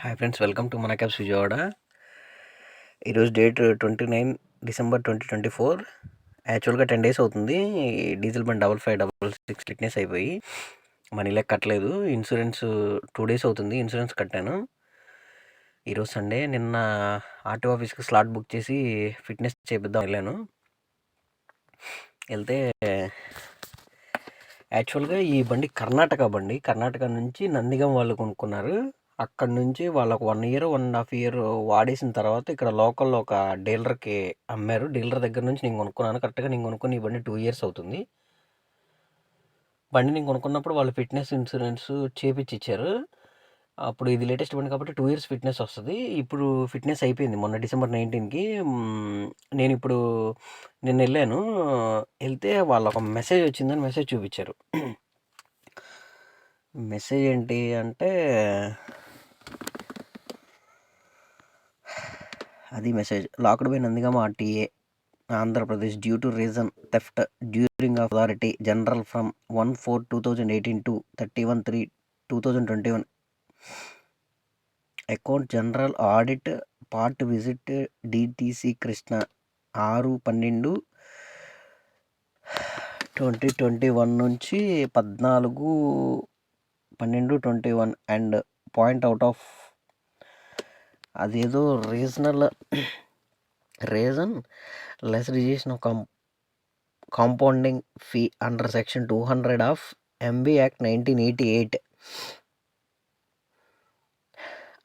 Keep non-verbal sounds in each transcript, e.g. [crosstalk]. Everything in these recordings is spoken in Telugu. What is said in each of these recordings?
హాయ్ ఫ్రెండ్స్ వెల్కమ్ టు మన క్యాబ్స్ విజయవాడ ఈరోజు date twenty nine December twenty twenty four. యాక్చువల్గా టెన్ డేస్ అవుతుంది. Diesel bund double five double six fitness అయిపోయి మనీ లెక్క కట్టలేదు. ఇన్సూరెన్స్ టూ డేస్ అవుతుంది ఇన్సూరెన్స్ కట్టాను. ఈరోజు సండే నిన్న ఆర్టీ ఆఫీస్కి స్లాట్ బుక్ చేసి ఫిట్నెస్ చేపిద్దాం వెళ్ళాను. వెళ్తే యాక్చువల్గా ఈ బండి కర్ణాటక బండి. కర్ణాటక నుంచి నందిగం వాళ్ళు కొనుక్కున్నారు. అక్కడి నుంచి వాళ్ళకు one year one and half year వాడేసిన తర్వాత ఇక్కడ లోకల్లో ఒక డీలర్కి అమ్మారు. డీలర్ దగ్గర నుంచి నేను కొనుక్కున్నాను. కరెక్ట్గా నేను కొనుక్కుని ఈ బండి టూ ఇయర్స్ అవుతుంది. బండి నేను కొనుక్కున్నప్పుడు వాళ్ళు ఫిట్నెస్ ఇన్సూరెన్స్ చేపిచ్చి ఇచ్చారు అప్పుడు ఇది లేటెస్ట్ బండి కాబట్టి టూ ఇయర్స్ ఫిట్నెస్ వస్తుంది. ఇప్పుడు ఫిట్నెస్ అయిపోయింది. మొన్న డిసెంబర్ నైన్టీన్కి నేను ఇప్పుడు నిన్నెళ్ళాను వెళ్ళాను. వెళ్తే వాళ్ళు ఒక మెసేజ్ వచ్చిందని మెసేజ్ చూపించారు. మెసేజ్ ఏంటి అంటే అది message locked by Nandigama RTA Andhra Pradesh due to reason theft during authority general from one four two thousand eighteen to thirty one three two thousand twenty one account general audit part visit DTC Krishna ఆరు పన్నెండు ట్వంటీ ట్వంటీ వన్ నుంచి పద్నాలుగు పన్నెండు twenty one and point out of అదేదో regional reason less registration of compounding fee under section two hundred of MB act nineteen eighty eight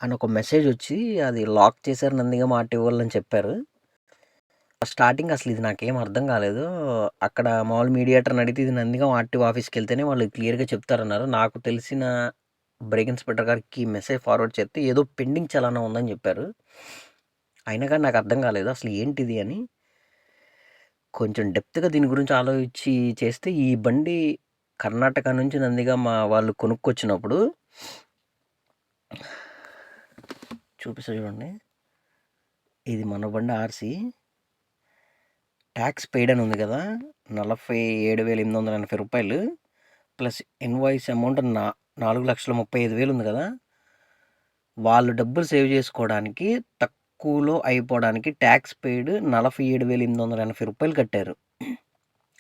అని ఒక మెసేజ్ వచ్చి అది లాక్ చేశారు నందిగా మాట ఇవ్వాలని చెప్పారు. స్టార్టింగ్ అసలు ఇది నాకేం అర్థం కాలేదు. అక్కడ మామూలు మీడియేటర్ని అడిగితే ఇది నందిగా ఆర్టీఓ ఆఫీస్కి వెళ్తేనే వాళ్ళు క్లియర్గా చెప్తారన్నారు. నాకు తెలిసిన బ్రేక్ ఇన్స్పెక్టర్ గారికి మెసేజ్ ఫార్వర్డ్ చేస్తే ఏదో పెండింగ్ చలానా ఉందని చెప్పారు. అయినా కానీ నాకు అర్థం కాలేదు అసలు ఏంటిది అని. కొంచెం డెప్త్గా దీని గురించి ఆలోచించి చేస్తే ఈ బండి కర్ణాటక నుంచి నందిగా మా వాళ్ళు కొనుక్కొచ్చినప్పుడు చూపిస్తా చూడండి. ఇది మన బండి ఆర్సీ. ట్యాక్స్ పెయిడ్ అని ఉంది కదా నలభై ఏడు వేల ఎనిమిది వందల ఎనభై రూపాయలు ప్లస్ ఇన్వాయిస్ అమౌంట్ నా నాలుగు లక్షల ముప్పై ఐదు వేలు ఉంది కదా. వాళ్ళు డబ్బులు సేవ్ చేసుకోవడానికి తక్కువలో అయిపోవడానికి ట్యాక్స్ పెయిడ్ నలభై ఏడు వేల ఎనిమిది వందల ఎనభై రూపాయలు కట్టారు.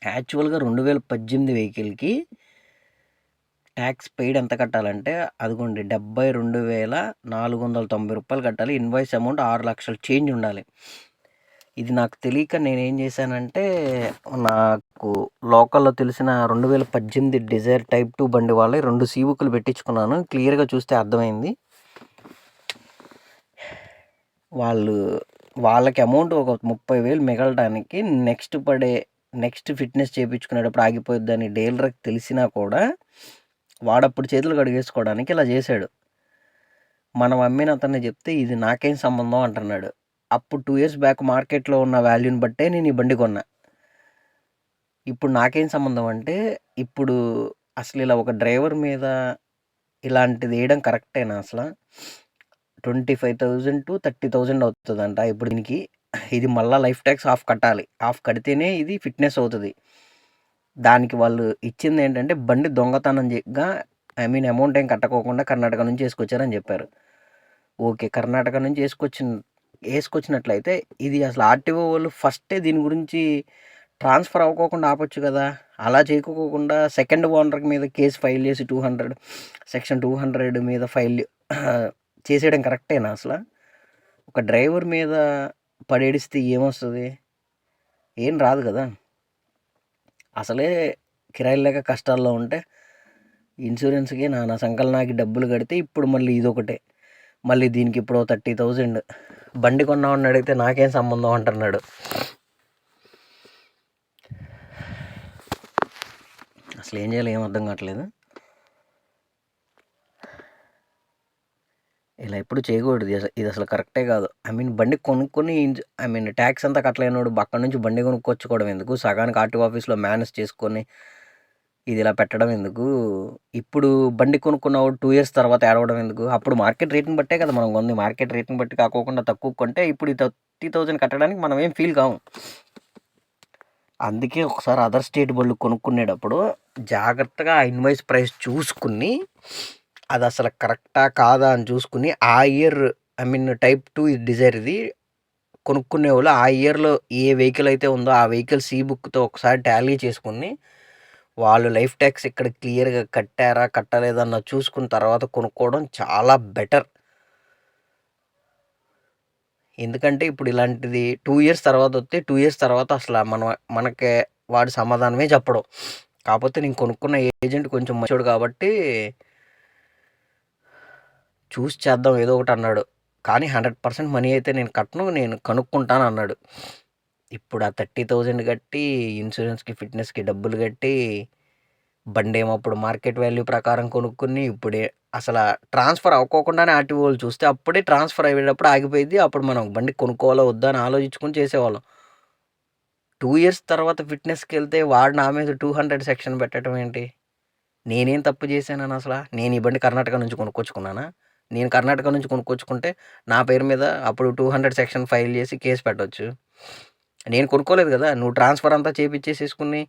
యాక్చువల్గా రెండు వేల పద్దెనిమిది వెహికల్కి ట్యాక్స్ పెయిడ్ ఎంత కట్టాలంటే అదిగోండి డెబ్బై రెండు వేల నాలుగు వందల తొంభై రూపాయలు కట్టాలి. ఇన్వాయిస్ అమౌంట్ ఆరు లక్షలు చేంజ్ ఉండాలి. ఇది నాకు తెలియక నేనేం చేశానంటే నాకు లోకల్లో తెలిసిన రెండు వేల పద్దెనిమిది డిజైర్ టైప్ టూ బండి వాళ్ళే రెండు సీవుకులు పెట్టించుకున్నాను. క్లియర్గా చూస్తే అర్థమైంది. వాళ్ళు వాళ్ళకి అమౌంట్ ఒక ముప్పై వేలు మిగలడానికి నెక్స్ట్ పడే నెక్స్ట్ ఫిట్నెస్ చేయించుకునేటప్పుడు ఆగిపోద్దని డీలర్కి తెలిసినా కూడా వాడప్పుడు చేతులు కడిగేసుకోవడానికి ఇలా చేశాడు. మనం అమ్మిన అతన్ని చెప్తే ఇది నాకేం సంబంధం అంటున్నాడు. అప్పుడు టూ ఇయర్స్ బ్యాక్ మార్కెట్లో ఉన్న వాల్యూని బట్టే నేను ఈ బండి కొన్నా. ఇప్పుడు నాకేం సంబంధం అంటే ఇప్పుడు అసలు ఇలా ఒక డ్రైవర్ మీద ఇలాంటిది వేయడం కరెక్టేనా అసలు? Twenty five thousand to thirty thousand అవుతుందంట. ఇప్పుడు దీనికి ఇది మళ్ళీ లైఫ్ ట్యాక్స్ ఆఫ్ కట్టాలి. ఆఫ్ కడితేనే ఇది ఫిట్నెస్ అవుతుంది. దానికి వాళ్ళు ఇచ్చింది ఏంటంటే బండి దొంగతనంగా ఐ మీన్ అమౌంట్ ఏం కట్టకోకుండా కర్ణాటక నుంచి వేసుకొచ్చారని చెప్పారు. ఓకే కర్ణాటక నుంచి వేసుకొచ్చిన వేసుకొచ్చినట్లయితే ఇది అసలు ఆర్టీఓ వాళ్ళు ఫస్టే దీని గురించి ట్రాన్స్ఫర్ అవ్వకోకుండా ఆపొచ్చు కదా. అలా చేయకోకుండా సెకండ్ ఓనర్ మీద కేసు ఫైల్ చేసి two hundred section two hundred మీద ఫైల్ [clears throat] చేసేయడం కరెక్టేనా అసలు? ఒక డ్రైవర్ మీద పడేడిస్తే ఏమొస్తుంది? ఏం రాదు కదా. అసలే కిరాయి లేక కష్టాల్లో ఉంటే ఇన్సూరెన్స్కి నా నా సంకలనాకి డబ్బులు కడితే ఇప్పుడు మళ్ళీ ఇదొకటే. మళ్ళీ దీనికి ఇప్పుడు థర్టీ థౌజండ్ బండి కొన్నామని అడిగితే నాకేం సంబంధం అంటున్నాడు. అసలు ఏం చేయాలి ఏం అర్థం కావట్లేదు. ఇలా ఎప్పుడు చేయకూడదు. ఇది అసలు కరెక్టే కాదు. ఐ మీన్ బండి కొనుక్కొని ఐ మీన్ ట్యాక్స్ అంతా కట్టలేనోడు అక్కడ నుంచి బండి కొనుక్కొచ్చుకోవడం ఎందుకు? సగానికి ఆర్టీ ఆఫీస్లో మేనేజ్ చేసుకొని ఇది ఇలా పెట్టడం ఎందుకు? ఇప్పుడు బండి కొనుక్కున్నావు టూ ఇయర్స్ తర్వాత ఏడవడం ఎందుకు? అప్పుడు మార్కెట్ రేట్ని బట్టే కదా మనం కొంది మార్కెట్ రేట్ని బట్టి కాకోకుండా తక్కువ కొంటే ఇప్పుడు ఈ థర్టీ థౌజండ్ కట్టడానికి మనం ఏం ఫీల్ కాము. అందుకే ఒకసారి అదర్ స్టేట్ బళ్ళు కొనుక్కునేటప్పుడు జాగ్రత్తగా ఆ ఇన్వాయిస్ ప్రైస్ చూసుకుని అది అసలు కరెక్టా కాదా అని చూసుకుని ఆ year I mean type two Dzire ఇది కొనుక్కునే వాళ్ళు ఆ ఇయర్లో ఏ వెహికల్ అయితే ఉందో ఆ వెహికల్ సీ బుక్తో ఒకసారి టాలీ చేసుకుని వాళ్ళు లైఫ్ ట్యాక్స్ ఇక్కడ క్లియర్గా కట్టారా కట్టలేదన్న చూసుకున్న తర్వాత కొనుక్కోవడం చాలా బెటర్. ఎందుకంటే ఇప్పుడు ఇలాంటిది టూ ఇయర్స్ తర్వాత వస్తే టూ ఇయర్స్ తర్వాత అసలు మన మనకే వాడి సమాధానమే చెప్పడం. కాకపోతే నేను కొనుక్కున్న ఏజెంట్ కొంచెం మంచోడు కాబట్టి చూసి చేద్దాం ఏదో ఒకటి అన్నాడు. కానీ హండ్రెడ్ పర్సెంట్ మనీ అయితే నేను కట్టను నేను కనుక్కుంటాను అన్నాడు. ఇప్పుడు ఆ థర్టీ థౌజండ్ కట్టి ఇన్సూరెన్స్కి ఫిట్నెస్కి డబ్బులు కట్టి బండి ఏమో అప్పుడు మార్కెట్ వాల్యూ ప్రకారం కొనుక్కుని ఇప్పుడే అసలు ట్రాన్స్ఫర్ అవ్వకోకుండానే ఆర్టీఓలు చూస్తే అప్పుడే ట్రాన్స్ఫర్ అయ్యేటప్పుడు ఆగిపోయింది అప్పుడు మనం బండి కొనుక్కోవాలో వద్దా అని ఆలోచించుకొని చేసేవాళ్ళం. టూ ఇయర్స్ తర్వాత ఫిట్నెస్కి వెళ్తే వాడు నా మీద టూ హండ్రెడ్ సెక్షన్ పెట్టడం ఏంటి? నేనేం తప్పు చేశానని అసలు? నేను ఈ బండి కర్ణాటక నుంచి కొనుక్కొచ్చుకున్నానా? నేను కర్ణాటక నుంచి కొనుక్కొచ్చుకుంటే నా పేరు మీద అప్పుడు టూ హండ్రెడ్ సెక్షన్ ఫైల్ చేసి కేసు పెట్టవచ్చు నేను కొనుక్కోలేదు కదా నువ్వు ట్రాన్స్ఫర్ అంతా చేపించేసేసుకుని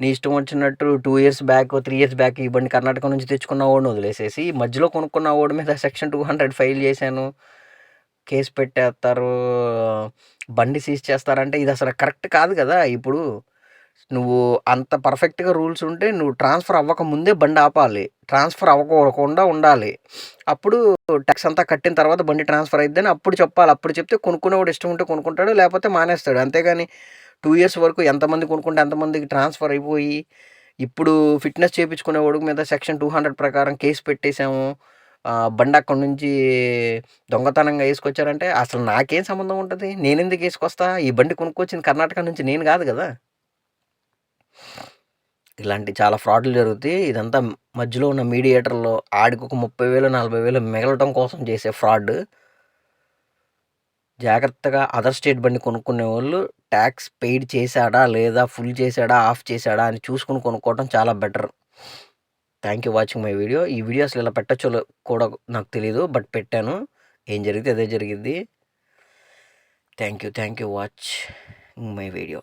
నీ ఇష్టం వచ్చినట్టు two years back three years back ఈ బండి కర్ణాటక నుంచి తెచ్చుకున్న ఓడిని వదిలేసేసి మధ్యలో కొనుక్కున్న ఓడి మీద సెక్షన్ టూ హండ్రెడ్ ఫైల్ చేశాను. కేసు పెట్టేస్తారు బండి సీజ్ చేస్తారంటే ఇది అసలు కరెక్ట్ కాదు కదా ఇప్పుడు. నువ్వు అంత పర్ఫెక్ట్గా రూల్స్ ఉంటే నువ్వు ట్రాన్స్ఫర్ అవ్వక ముందే బండి ఆపాలి. ట్రాన్స్ఫర్ అవ్వకుండా ఉండాలి. అప్పుడు ట్యాక్స్ అంతా కట్టిన తర్వాత బండి ట్రాన్స్ఫర్ అయిద్దని అప్పుడు చెప్పాలి. అప్పుడు చెప్తే కొనుక్కునేవాడు ఇష్టం ఉంటే కొనుక్కుంటాడు లేకపోతే మానేస్తాడు. అంతేగాని టూ ఇయర్స్ వరకు ఎంతమంది కొనుక్కుంటే ఎంతమందికి ట్రాన్స్ఫర్ అయిపోయి ఇప్పుడు ఫిట్నెస్ చేయించుకునే వాడికి మీద సెక్షన్ టూ హండ్రెడ్ ప్రకారం కేసు పెట్టేశాము. బండి అక్కడి నుంచి దొంగతనంగా వేసుకొచ్చారంటే అసలు నాకేం సంబంధం ఉంటుంది? నేను ఎందుకు వేసుకొస్తా? ఈ బండి కొనుక్కొచ్చింది కర్ణాటక నుంచి నేను కాదు కదా. ఇలాంటి చాలా ఫ్రాడ్లు జరుగుతాయి. ఇదంతా మధ్యలో ఉన్న మీడియేటర్లో ఆడికి ఒక ముప్పై వేలు నలభై వేలు మిగలటం కోసం చేసే ఫ్రాడ్. జాగ్రత్తగా అదర్ స్టేట్ బండి కొనుక్కునే వాళ్ళు ట్యాక్స్ పెయిడ్ చేశాడా లేదా ఫుల్ చేశాడా ఆఫ్ చేశాడా అని చూసుకుని కొనుక్కోవడం చాలా better. Thank you watching my video. ఈ వీడియో అసలు ఇలా పెట్టచ్చో కూడా నాకు తెలియదు బట్ పెట్టాను. ఏం జరిగితే అదే జరిగింది thank you thank you watch my video.